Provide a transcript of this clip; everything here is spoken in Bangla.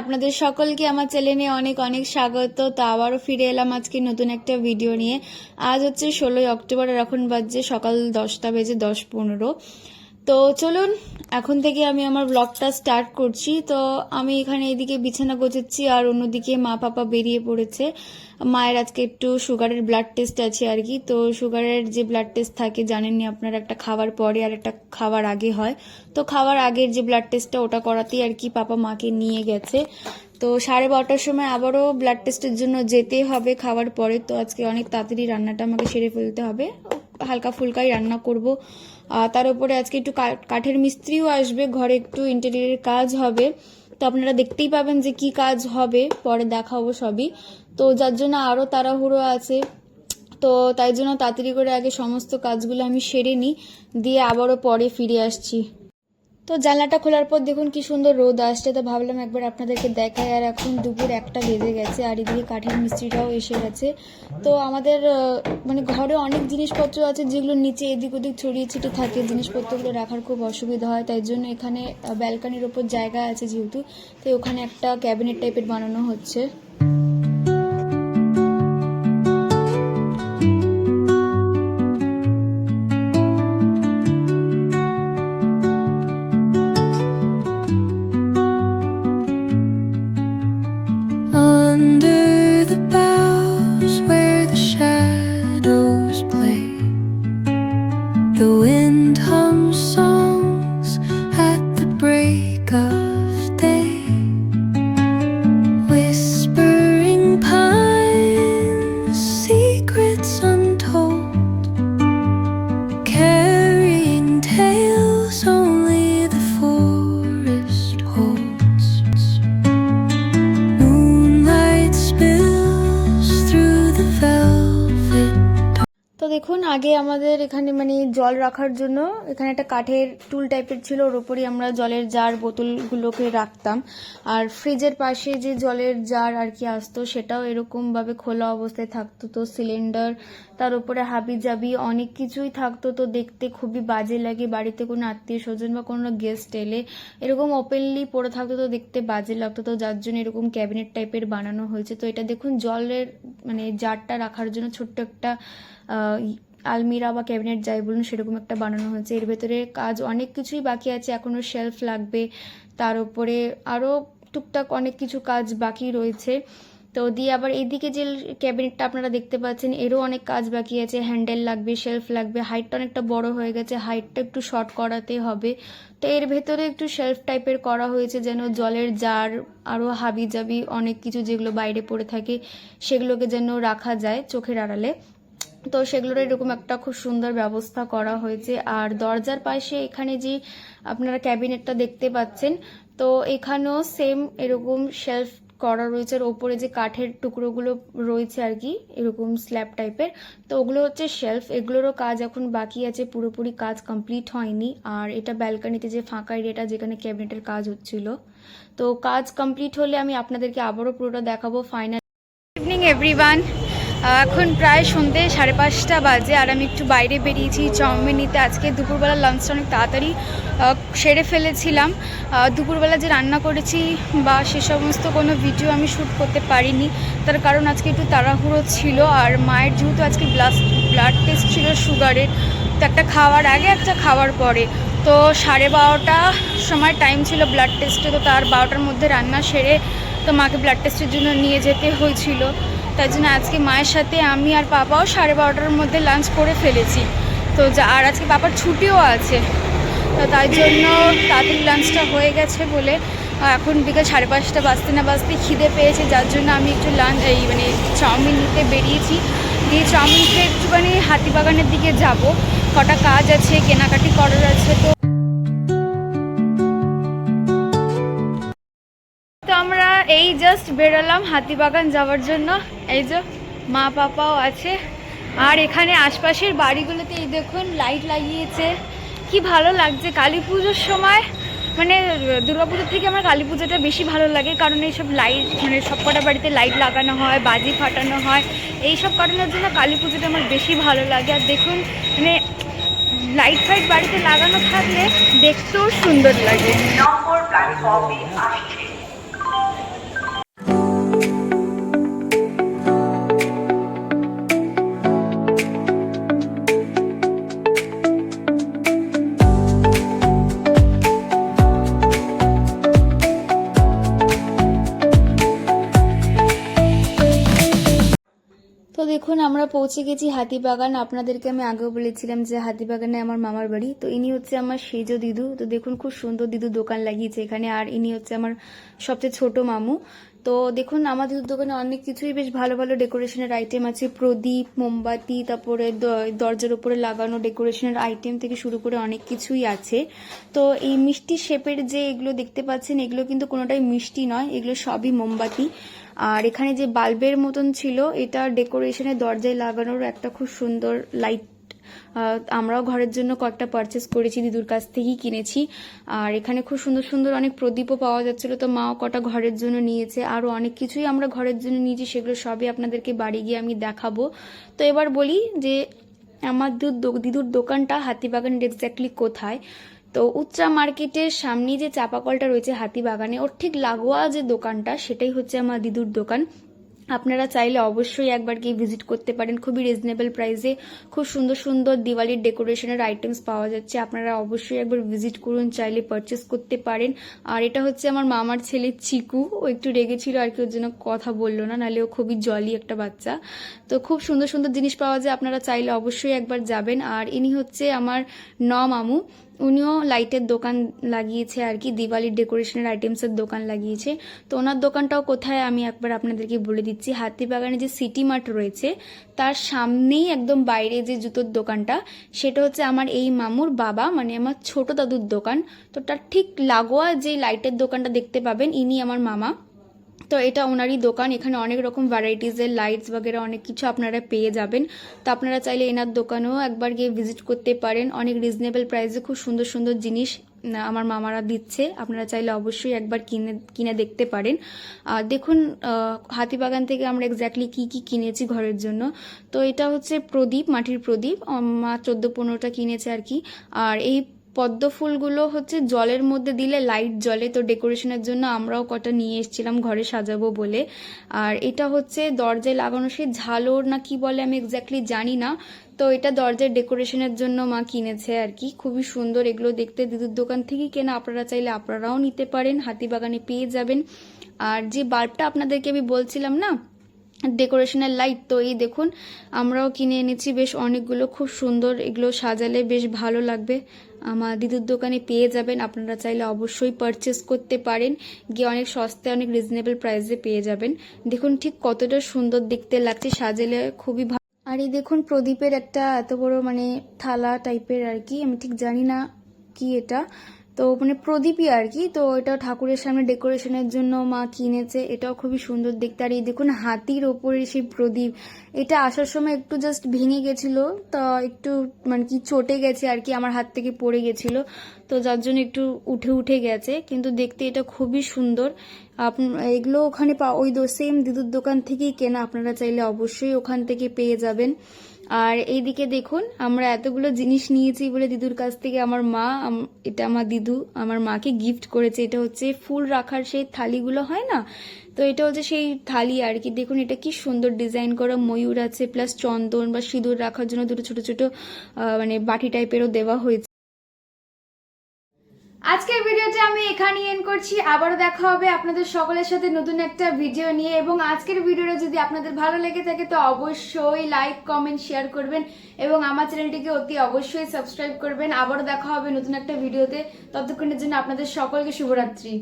আপনাদের সকলকে আমার চ্যানেলে অনেক অনেক স্বাগত। তো আবারও ফিরে এলাম আজকে নতুন একটা ভিডিও নিয়ে। আজ হচ্ছে ষোলোই অক্টোবর এখন বাজছে সকাল দশটা বেজে দশ পনেরো। তো চলুন এখন থেকে আমি আমার ব্লগটা স্টার্ট করছি। তো আমি এখানে এদিকে বিছানা গোছাচ্ছি আর অন্যদিকে মা পাপা বেরিয়ে পড়েছে। মায়ের আজকে একটু সুগারের ব্লাড টেস্ট আছে আর কি। তো সুগারের যে ব্লাড টেস্ট থাকে, জানেননি আপনার, একটা খাওয়ার পরে আর একটা খাওয়ার আগে হয়। তো খাওয়ার আগের যে ব্লাড টেস্টটা ওটা করাতেই আর কি পাপা মাকে নিয়ে গেছে। তো সাড়ে বারোটার সময় আবারও ব্লাড টেস্টের জন্য যেতে হবে খাওয়ার পরে। তো আজকে অনেক তাড়াতাড়ি রান্নাটা আমাকে সেরে ফেলতে হবে। হালকা ফুলকাই রান্না করব। তার উপরে আজকে একটু কাঠের মিস্ত্রিও আসবে, ঘরে একটু ইন্টেরিয়ারের কাজ হবে। তো আপনারা দেখতেই পাবেন যে কি কাজ হবে, পরে দেখাবো সবই। তো যার জন্য আরও তাড়াহুড়ো আছে, তো তাই জন্য তাড়াতাড়ি করে আগে সমস্ত কাজগুলো আমি সেরে নিই, দিয়ে আবারও পরে ফিরে আসছি। তো জানলাটা খোলার পর দেখুন কি সুন্দর রোদ আসছে, তো ভাবলাম একবার আপনাদেরকে দেখায় আর এখন দুপুর একটা বেজে গেছে, আর এদিকে কাঠের মিস্ত্রিটাও এসে গেছে। তো আমাদের মানে ঘরে অনেক জিনিসপত্র আছে যেগুলো নিচে এদিক ওদিক ছড়িয়ে ছিটে থাকে। জিনিসপত্রগুলো রাখার খুব অসুবিধা হয়, তাই জন্য এখানে ব্যালকানির ওপর জায়গা আছে যেহেতু তো ওখানে একটা ক্যাবিনেট টাইপের বানানো হচ্ছে। 枕头上。দেখুন, আগে আমাদের এখানে মানে জল রাখার জন্য এখানে একটা কাঠের টুল টাইপের ছিল, ওর উপরই আমরা জলের জার বোতলগুলোকে রাখতাম। আর ফ্রিজের পাশে যে জলের জার আর কি আসতো, সেটাও এরকম ভাবে খোলা অবস্থায় থাকতো। তো সিলিন্ডার তার উপরে হাবি জাবি অনেক কিছুই থাকতো। তো দেখতে খুবই বাজে লাগে, বাড়িতে কোনো আত্মীয় স্বজন বা কোনো গেস্ট এলে এরকম ওপেনলি পড়ে থাকতো, তো দেখতে বাজে লাগতো। তো যার জন্য এরকম ক্যাবিনেট টাইপের বানানো হয়েছে। তো এটা দেখুন, জলের মানে জারটা রাখার জন্য ছোট্ট একটা আলমিরা বা ক্যাবিনেট যাই বলুন, সেরকম একটা বানানো হয়েছে। এর ভেতরে কাজ অনেক কিছুই বাকি আছে এখনও শেলফ লাগবে। তার উপরে আরও টুকটাক অনেক কিছু কাজ বাকি রয়েছে। তো দিয়ে আবার এইদিকে যে ক্যাবিনেটটা আপনারা দেখতে পাচ্ছেন, এরও অনেক কাজ বাকি আছে। হ্যান্ডেল লাগবে শেলফ লাগবে। হাইটটা অনেকটা বড় হয়ে গেছে, হাইটটা একটু শর্ট করাতে হবে। তো এর ভেতরে একটু শেলফ টাইপের করা হয়েছে, যেন জলের জার আরও হাবি জাবি অনেক কিছু যেগুলো বাইরে পড়ে থাকে, সেগুলোকে যেন রাখা যায় চোখের আড়ালে। তো সেগুলোর এরকম একটা খুব সুন্দর ব্যবস্থা করা হয়েছে। আর দরজার পাশে এখানে যে আপনারা ক্যাবিনেটটা দেখতে পাচ্ছেন, তো এখানেও সেম এরকম শেলফ করা রয়েছে। আর ওপরে যে কাঠের টুকরোগুলো রয়েছে আর কি, এরকম স্ল্যাব টাইপের তো ওগুলো হচ্ছে শেলফ এগুলোরও কাজ এখন বাকি আছে, পুরোপুরি কাজ কমপ্লিট হয়নি। আর এটা ব্যালকানিতে যে ফাঁকা এরিয়াটা যেখানে ক্যাবিনেটের কাজ হচ্ছিল। তো কাজ কমপ্লিট হলে আমি আপনাদেরকে আবারও পুরোটা দেখাবো। ফাইনাল ইভিনিং এভরিওয়ান এখন প্রায় সন্ধ্যে সাড়ে পাঁচটা বাজে আর আমি একটু বাইরে বেরিয়েছি চাউমিন নিতে। আজকে দুপুরবেলা লাঞ্চটা অনেক তাড়াতাড়ি সেরে ফেলেছিলাম। দুপুরবেলা যে রান্না করেছি বা সে সমস্ত কোনো ভিডিও আমি শ্যুট করতে পারিনি, তার কারণ আজকে একটু তাড়াহুড়ো ছিল। আর মায়ের যেহেতু আজকে ব্লাড ব্লাড টেস্ট ছিল সুগারের তো একটা খাওয়ার আগে একটা খাওয়ার পরে। তো সাড়ে বারোটা সময় টাইম ছিল ব্লাড টেস্টে তো তার বারোটার মধ্যে রান্না সেরে তো মাকে ব্লাড টেস্টের জন্য নিয়ে যেতে হয়েছিল। তাই জন্য আজকে মায়ের সাথে আমি আর পাপাও সাড়ে বারোটার মধ্যে লাঞ্চ করে ফেলেছি। তো যা, আর আজকে পাপার ছুটিও আছে। তো তাই জন্য তাড়াতাড়ি লাঞ্চটা হয়ে গেছে বলে এখন বিকেল সাড়ে পাঁচটা বাজতে না বাজতে খিদে পেয়েছে, যার জন্য আমি একটু লাঞ্চ এই মানে চাউমিন নিতে বেরিয়েছি। দিয়ে চাউমিন খেয়ে একটুখানি হাতিবাগানের দিকে যাব। কটা কাজ আছে, কেনাকাটি করার আছে, তো এই জাস্ট বেরোলাম হাতিবাগান যাওয়ার জন্য। এই যে মা পাপাও আছে। আর এখানে আশপাশের বাড়িগুলোতে এই দেখুন লাইট লাগিয়েছে। কি ভালো লাগছে কালী পুজোর সময়। মানে দুর্গাপুজোর থেকে আমার কালী পুজোটা বেশি ভালো লাগে কারণ এইসব লাইট মানে সব কটা বাড়িতে লাইট লাগানো হয়, বাজি ফাটানো হয়। এই সব কারণের জন্য কালী পুজোটা আমার বেশি ভালো লাগে। আর দেখুন মানে লাইট ফাইট বাড়িতে লাগানো থাকলে দেখতেও সুন্দর লাগে। নম্বর আসছে? পৌঁছে গেছি হাতিবাগান। আপনাদেরকে আমি আগেও বলেছিলাম যে হাতিবাগানে আমার মামার বাড়ি। তো ইনি হচ্ছে আমার সেজ দিদু। তো দেখুন খুব সুন্দর দিদু দোকান লাগিয়েছে এখানে। আর ইনি হচ্ছে আমার সবচেয়ে ছোট মামু। তো দেখুন, আমাদের দোকানে অনেক কিছুই বেশ ভালো ভালো ডেকোরেশনের আইটেম আছে। প্রদীপ, মোমবাতি, তারপরে দরজার উপরে লাগানো ডেকোরেশনের আইটেম থেকে শুরু করে অনেক কিছুই আছে। তো এই মিষ্টি শেপের যে এগুলো দেখতে পাচ্ছেন, এগুলো কিন্তু কোনোটাই মিষ্টি নয়, এগুলো সবই মোমবাতি। আর এখানে যে বাল্বের মতন ছিল, এটা ডেকোরেশনের দরজায় লাগানোর একটা খুব সুন্দর লাইট আমরাও ঘরের জন্য কয়েকটা পারচেস করেছি, দিদুর কাছ থেকেই কিনেছি। আর এখানে খুব সুন্দর সুন্দর অনেক প্রদীপও পাওয়া যাচ্ছিল। তো মাও কটা ঘরের জন্য নিয়েছে, আরও অনেক কিছুই আমরা ঘরের জন্য নিয়েছি, সেগুলো সবই আপনাদেরকে বাড়ি গিয়ে আমি দেখাবো। তো এবার বলি যে আমার দিদুর দোকানটা হাতিবাগানের এক্স্যাক্টলি কোথায়? তো উচ্চা মার্কেটের সামনে যে চাপাকলটা রয়েছে হাতিবাগানে, ওর ঠিক লাগোয়া যে দোকানটা, সেটাই হচ্ছে আমার দিদুর দোকান। আপনারা চাইলে অবশ্যই একবার গিয়ে ভিজিট করতে পারেন। খুবই রিজনেবল প্রাইসে খুব সুন্দর সুন্দর দিওয়ালির ডেকোরেশনের আইটেমস পাওয়া যাচ্ছে। আপনারা অবশ্যই একবার ভিজিট করুন, চাইলে পারচেস করতে পারেন। আর এটা হচ্ছে আমার মামার ছেলে চিকু। ও একটু রেগেছিল আর কি ওর জন্য কথা বলল না, নাহলে ও খুবই জলি একটা বাচ্চা। তো খুব সুন্দর সুন্দর জিনিস পাওয়া যায়, আপনারা চাইলে অবশ্যই একবার যাবেন। আর ইনি হচ্ছে আমার ন মামু উনিও লাইটের দোকান লাগিয়েছে আর কি, দিওয়ালির ডেকোরেশনের আইটেমসের দোকান লাগিয়েছে। তো ওনার দোকানটাও কোথায় আমি একবার আপনাদেরকে বলে দিচ্ছি। হাতিবাগানে যে সিটি মার্ট রয়েছে, তার সামনেই একদম বাইরে যে জুতোর দোকানটা, সেটা হচ্ছে আমার এই মামুর বাবা মানে আমার ছোট দাদুর দোকান। তো তার ঠিক লাগোয়া যে লাইটের দোকানটা দেখতে পাবেন, ইনি আমার মামা। তো এটা ওনারই দোকান, এখানে অনেক রকম ভ্যারাইটিসের লাইটস বগেরা অনেক কিছু আপনারা পেয়ে যাবেন। তো আপনারা চাইলে এনার দোকানেও একবার গিয়ে ভিজিট করতে পারেন। অনেক রিজনেবল প্রাইসে খুব সুন্দর সুন্দর জিনিস আমার মামারা দিচ্ছে। আপনারা চাইলে অবশ্যই একবার কিনে কিনে দেখতে পারেন। আর দেখুন হাতিবাগান থেকে আমরা এক্স্যাক্টলি কি কি কিনেছি ঘরের জন্য। তো এটা হচ্ছে প্রদীপ, মাটির প্রদীপ মা চোদ্দ পনেরোটা কিনেছে আর কি। আর এই পদ্ম ফুলগুলো হচ্ছে জলের মধ্যে দিলে লাইট জ্বলে। তো ডেকোরেশনের জন্য আমরাও কটা নিয়ে এসেছিলাম ঘরে সাজাবো বলে। আর এটা হচ্ছে দরজায় লাগানো সেই ঝালর না কি বলে আমি এক্স্যাক্টলি জানি না। তো এটা দরজার ডেকোরেশনের জন্য মা কিনেছে আর কি। খুবই সুন্দর, এগুলো দেখতে দিদুর দোকান থেকেই কেনা। আপনারা চাইলে আপনারাও নিতে পারেন হাতিবাগানে পেয়ে যাবেন। আর যে বাল্বটা আপনাদেরকে আমি বলছিলাম না ডেকোরেশনের লাইট তো এই দেখুন, আমরাও কিনে এনেছি, বেশ অনেকগুলো, খুব সুন্দর, এগুলো সাজালে বেশ ভালো লাগবে। আমার দিদুর দোকানে পেয়ে যাবেন। আপনারা চাইলে অবশ্যই পারচেস করতে পারেন। গিয়ে অনেক সস্তায়, অনেক রিজনেবল প্রাইসে পেয়ে যাবেন। দেখুন ঠিক কতটা সুন্দর দেখতে লাগছে, সাজেলে খুবই ভালো আর এই দেখুন প্রদীপের একটা এত বড় মানে থালা টাইপের আর কি, আমি ঠিক জানি না কি এটা। তো মানে প্রদীপই আর কি। তো এটা ঠাকুরের সামনে ডেকোরেশনের জন্য মা কিনেছে। এটাও খুবই সুন্দর দেখতে। আর এই দেখুন, হাতির ওপরে সেই প্রদীপ। এটা আসার সময় একটু জাস্ট ভেঙে গেছিল। তা একটু মানে কি চটে গেছে আর কি, আমার হাত থেকে পড়ে গেছিল। তো যার জন্য একটু উঠে উঠে গেছে। কিন্তু দেখতে এটা খুবই সুন্দর। এগুলো ওখানে পা, ওই সেম দিদুর দোকান থেকেই কেনা। আপনারা চাইলে অবশ্যই ওখান থেকে পেয়ে যাবেন। আর এইদিকে দেখুন, আমরা এতগুলো জিনিস নিয়েছি বলে দিদুর কাছ থেকে। আমার মা এটা আমার দিদু, আমার মাকে গিফট করেছে। এটা হচ্ছে ফুল রাখার সেই থালিগুলো হয় না? তো এটা হচ্ছে সেই থালি আর কি। দেখুন, এটা কি সুন্দর ডিজাইন করা ময়ূর আছে প্লাস চন্দন বা সিঁদুর রাখার জন্য দুটো ছোট ছোট মানে বাটি টাইপেরও দেওয়া হয়েছে। আজকের ভিডিওটা আমি এখানেই এন্ড করছি। আবারও দেখা হবে আপনাদের সকলের সাথে নতুন একটা ভিডিও নিয়ে। এবং আজকের ভিডিওটা যদি আপনাদের ভালো লেগে থাকে, তো অবশ্যই লাইক কমেন্ট শেয়ার করবেন। এবং আমার চ্যানেলটিকে অতি অবশ্যই সাবস্ক্রাইব করবেন। আবারও দেখা হবে নতুন একটা ভিডিওতে ততক্ষণের জন্য আপনাদের সকলকে শুভরাত্রি।